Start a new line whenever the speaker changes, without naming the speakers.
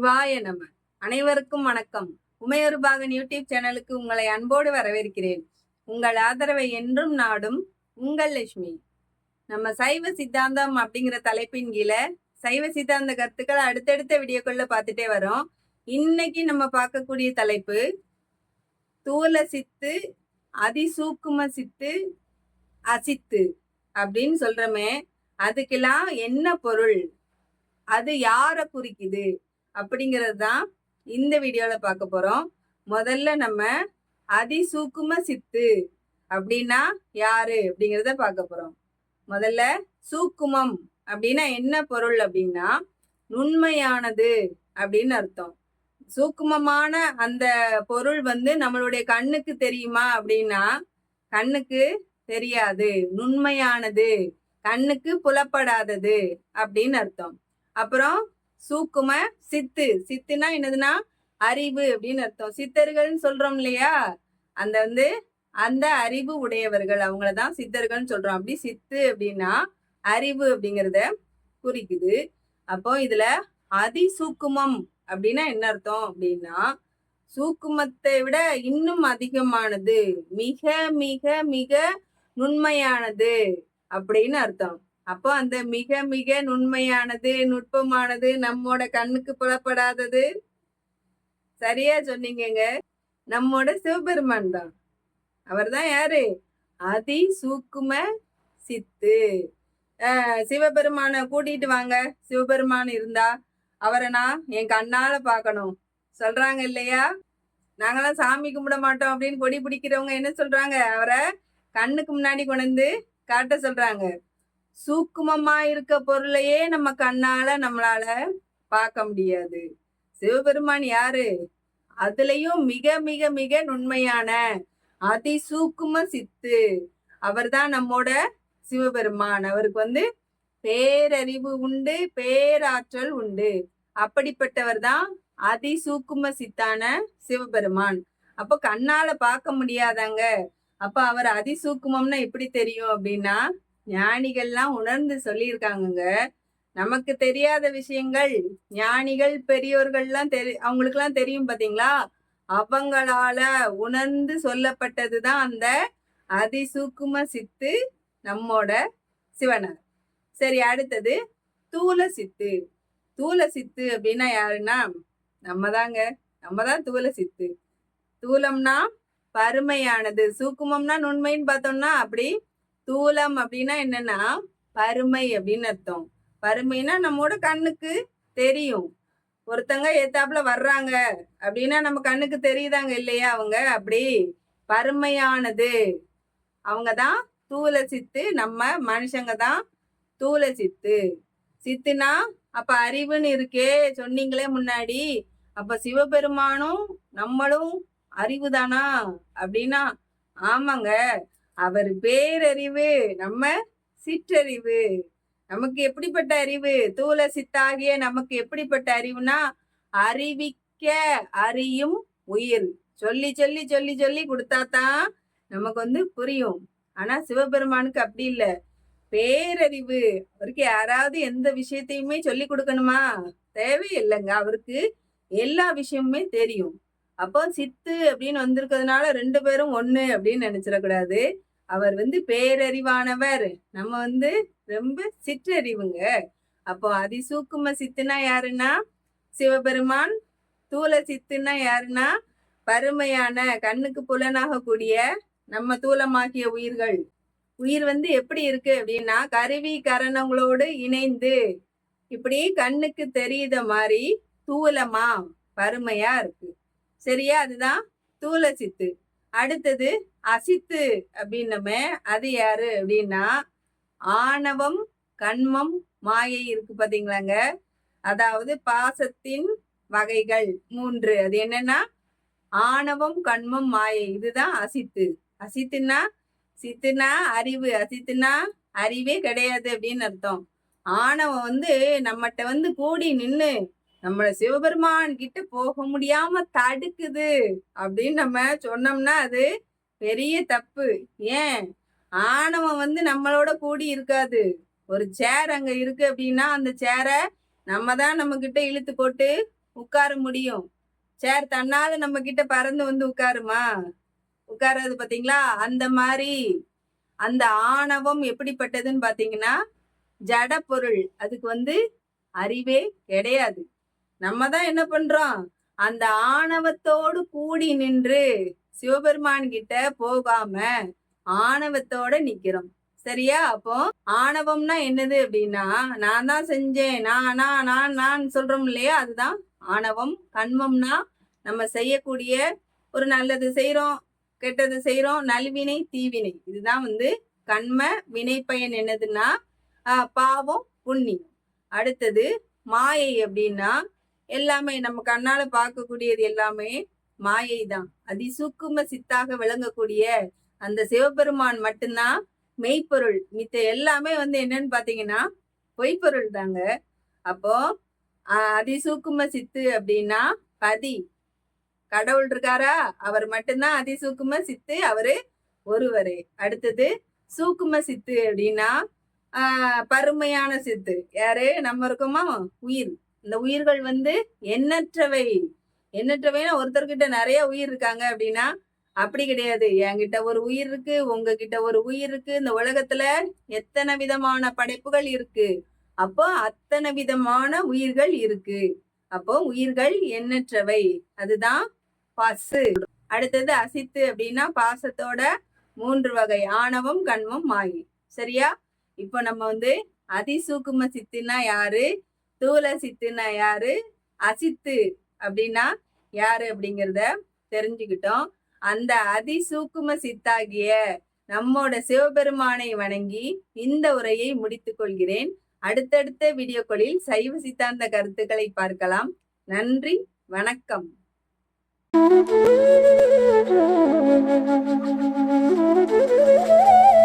சிவாய நம. அனைவருக்கும் வணக்கம். உமையொரு பாகன் யூடியூப் சேனலுக்கு உங்களை அன்போடு வரவேற்கிறேன். உங்கள் ஆதரவை என்றும் நாடும் உங்கள் லட்சுமி. நம்ம சைவ சித்தாந்தம் அப்படிங்கிற தலைப்பின் கீழே சைவ சித்தாந்த கருத்துக்களை அடுத்தடுத்த வீடியோக்குள்ள பார்த்துட்டே வரோம். இன்னைக்கு நம்ம பார்க்கக்கூடிய தலைப்பு தூல சித்து அதிசூக்கும சித்து அசித்து அப்படின்னு சொல்றோமே. அதுக்கெல்லாம் என்ன பொருள்? அது யாரை குறிக்குது? அப்படிங்கிறது தான் இந்த வீடியோவில் பார்க்க போகிறோம் முதல்ல நம்ம அதிசூக்கும சித்து அப்படின்னா யாரு அப்படிங்கிறத பார்க்க போகிறோம் முதல்ல சூக்குமம் அப்படின்னா என்ன பொருள் அப்படின்னா நுண்மையானது அப்படின்னு அர்த்தம். சூக்குமமான அந்த பொருள் வந்து நம்மளுடைய கண்ணுக்கு தெரியுமா அப்படின்னா கண்ணுக்கு தெரியாது நுண்மையானது கண்ணுக்கு புலப்படாதது அப்படின்னு அர்த்தம். அப்புறம் சூக்கும சித்து. சித்துனா என்னதுன்னா அறிவு அப்படின்னு அர்த்தம். சித்தர்கள்னு சொல்றோம் இல்லையா? அந்த வந்து அந்த அறிவு உடையவர்கள். அவங்கள தான் சித்தர்கள்னு சொல்றோம். அப்படி சித்து அப்படின்னா அறிவு அப்படிங்கிறத குறிக்குது. அப்போ இதுல அதிசூக்குமம் அப்படின்னா என்ன அர்த்தம் அப்படின்னா சூக்குமத்தை விட இன்னும் அதிகமானது மிக மிக மிக நுண்மையானது அப்படின்னு அர்த்தம். அப்போ அந்த மிக மிக நுண்மையானது நுட்பமானது நம்மோட கண்ணுக்கு புலப்படாதது. சரியா சொன்னீங்கங்க. நம்மோட சிவபெருமான் தான். அவர் தான் யாரு? அதி சூக்கும சித்து. சிவபெருமானை சிவபெருமான கூட்டிட்டு வாங்க. சிவபெருமான் இருந்தா அவரை நான் என் கண்ணால பார்க்கணும். சொல்றாங்க இல்லையா? நாங்களாம் சாமி கும்பிட மாட்டோம் அப்படின்னு கொடி பிடிக்கிறவங்க என்ன சொல்றாங்க? அவரை கண்ணுக்கு முன்னாடி கொண்டு வந்து காட்ட சொல்றாங்க. சூக்குமமா இருக்க பொருளையே நம்ம கண்ணால நம்மளால பார்க்க முடியாது. சிவபெருமான் யாரு? அதுலயும் மிக மிக மிக நுண்மையான அதி சூக்கும சித்து. அவர் தான் நம்மோட சிவபெருமான். அவருக்கு வந்து பேரறிவு உண்டு பேராற்றல் உண்டு. அப்படிப்பட்டவர் தான் அதிசூக்கும சித்தான சிவபெருமான். அப்போ கண்ணால பார்க்க முடியாதாங்க? அப்ப அவர் அதிசூக்குமம்னா எப்படி தெரியும் அப்படின்னா ஞானிகள்லாம் உணர்ந்து சொல்லியிருக்காங்கங்க. நமக்கு தெரியாத விஷயங்கள் ஞானிகள் பெரியோர்கள்லாம் தெரி அவங்களுக்குலாம் தெரியும் பார்த்தீங்களா அவங்களால உணர்ந்து சொல்லப்பட்டது தான் அந்த அதிசூக்கும சித்து நம்மோட சிவனார். சரி அடுத்தது தூல சித்து. தூல சித்து அப்படின்னா யாருன்னா? நம்ம தாங்க நம்ம தான் தூல சித்து. தூலம்னா பருமையானது. சூக்குமம்னா நுண்மைன்னு பார்த்தோம்னா அப்படி தூலம் அப்படின்னா என்னன்னா பருமை அப்படின்னு அர்த்தம். பருமைனா நம்மோட கண்ணுக்கு தெரியும். ஒருத்தங்க ஏத்தாப்புல வர்றாங்க அப்படின்னா நம்ம கண்ணுக்கு தெரியுதாங்க இல்லையா அவங்க? அப்படி பருமையானது. அவங்க தான் தூல சித்து நம்ம மனுஷங்க தான் தூல சித்து. சித்துனா அப்ப அறிவுன்னு இருக்கே சொன்னீங்களே முன்னாடி. அப்ப சிவபெருமானும் நம்மளும் அறிவு தானா அப்படின்னா ஆமாங்க. அவர் பேரறிவு நம்ம சிற்றறிவு. நமக்கு எப்படிப்பட்ட அறிவு? தூல சித்தாகிய நமக்கு எப்படிப்பட்ட அறிவுனா அறிவிக்க அறியும் உயிர். சொல்லி சொல்லி சொல்லி சொல்லி கொடுத்தாதான் நமக்கு வந்து புரியும். ஆனா சிவபெருமானுக்கு அப்படி இல்ல. பேரறிவு. அவருக்கு யாராவது எந்த விஷயத்தையுமே சொல்லி கொடுக்கணுமா? தேவையில்லைங்க. அவருக்கு எல்லா விஷயமுமே தெரியும். அப்போ சித்து அப்படின்னு வந்திருக்கிறதுனால ரெண்டு பேரும் ஒண்ணு அப்படின்னு நினைச்சிடக்கூடாது. அவர் வந்து பேரறிவானவர். நம்ம வந்து ரொம்ப சிற்றறிவுங்க. அப்போ அதிசூக்கும சித்துனா யாருன்னா? சிவபெருமான். தூல சித்துனா யாருன்னா? பருமையான கண்ணுக்கு புலனாகக்கூடிய நம்ம தூலமாக்கிய உயிர்கள். உயிர் வந்து எப்படி இருக்கு அப்படின்னா கருவி கரணங்களோடு இணைந்து இப்படி கண்ணுக்கு தெரியுத மாதிரி தூலமா பருமையா இருக்கு. சரியா? அதுதான் தூல சித்து. அடுத்தது அசித்து அப்படின்னமே அது யாரு அப்படின்னா ஆணவம் கண்மம் மாயை இருக்கு பாத்தீங்களாங்க. அதாவது பாசத்தின் வகைகள் மூன்று. அது என்னன்னா ஆணவம் கண்மம் மாயை. இதுதான் அசித்து. அசித்துனா சித்துனா அறிவு. அசித்துனா அறிவே கிடையாது அப்படின்னு அர்த்தம். ஆணவம் வந்து நம்மகிட்ட வந்து கூடி நின்று நம்மள சிவபெருமான் கிட்ட போக முடியாம தடுக்குது அப்படின்னு நம்ம சொன்னோம்னா அது பெரிய தப்பு. ஏன்? ஆணவம் வந்து நம்மளோட கூடி இருக்காது. ஒரு சேர் அங்க இருக்கு அப்படின்னா அந்த சேரை நம்ம தான் நம்ம கிட்ட இழுத்து போட்டு உட்கார முடியும். சேர் தன்னால நம்ம கிட்ட பறந்து வந்து உட்காருமா? உட்காராது பாத்தீங்களா? அந்த மாதிரி. அந்த ஆணவம் எப்படிப்பட்டதுன்னு பாத்தீங்கன்னா ஜட பொருள். அதுக்கு வந்து அறிவே கிடையாது. நம்ம தான் என்ன பண்றோம்? அந்த ஆணவத்தோடு கூடி நின்று சிவபெருமான் கிட்ட போகாம ஆணவத்தோட நிக்கிறோம். சரியா? அப்போ ஆணவம்னா என்னது அப்படின்னா நான் தான் செஞ்சேன் நான் நான் நான் நான் சொல்றோம் இல்லையா? அதுதான் ஆணவம். கண்மம்னா நம்ம செய்யக்கூடிய ஒரு நல்லது செய்யறோம் கெட்டது செய்யறோம் நல்வினை தீவினை. இதுதான் வந்து கண்ம வினை பயன் என்னதுன்னா ஆஹ் பாவம் புண்ணியம். அடுத்தது மாயை அப்படின்னா எல்லாமே நம்ம கண்ணால பார்க்கக்கூடியது எல்லாமே மாயை தான் அதிசூக்கும சித்தாக விளங்கக்கூடிய அந்த சிவபெருமான் மட்டும்தான் மெய்ப்பொருள். மித்த எல்லாமே வந்து என்னன்னு பாத்தீங்கன்னா பொய்ப்பொருள் தாங்க. அப்போ அதிசூக்கும சித்து அப்படின்னா பதி. கடவுள் இருக்காரா? அவர் மட்டும்தான் அதிசூக்கும சித்து அவரு ஒருவர். அடுத்தது சூக்கும சித்து அப்படின்னா பருமையான சித்து. யாரு? நம்ம இருக்கோமா? உயிர். இந்த உயிர்கள் வந்து எண்ணற்றவை. எண்ணற்றவைனா ஒருத்தர்கிட்ட நிறைய உயிர் இருக்காங்க அப்படின்னா அப்படி கிடையாது. என்கிட்ட ஒரு உயிர் இருக்கு உங்ககிட்ட ஒரு உயிர் இருக்கு. இந்த உலகத்துல எத்தனை விதமான படைப்புகள் இருக்கு? அப்போ அத்தனை விதமான உயிர்கள் இருக்கு. அப்போ உயிர்கள் எண்ணற்றவை. அதுதான் பசு. அடுத்தது அசித்து அப்படின்னா பாசத்தோட மூன்று வகை. ஆணவம் கண்மம் மாயி. சரியா? இப்போ நம்ம வந்து அதிசூக்கும சித்துனா யாரு? தூல சித்துனா யாரு? அசித்து. அப்படின்னா யாரு அப்படிங்கிறத தெரிஞ்சுக்கிட்டோம். அந்த அதிசூக்கும சித்தாகிய நம்மோட சிவபெருமானை வணங்கி இந்த உரையை முடித்துக் கொள்கிறேன். அடுத்தடுத்த வீடியோக்களில் சைவ சித்தாந்த கருத்துக்களை பார்க்கலாம். நன்றி வணக்கம்.
Thank you.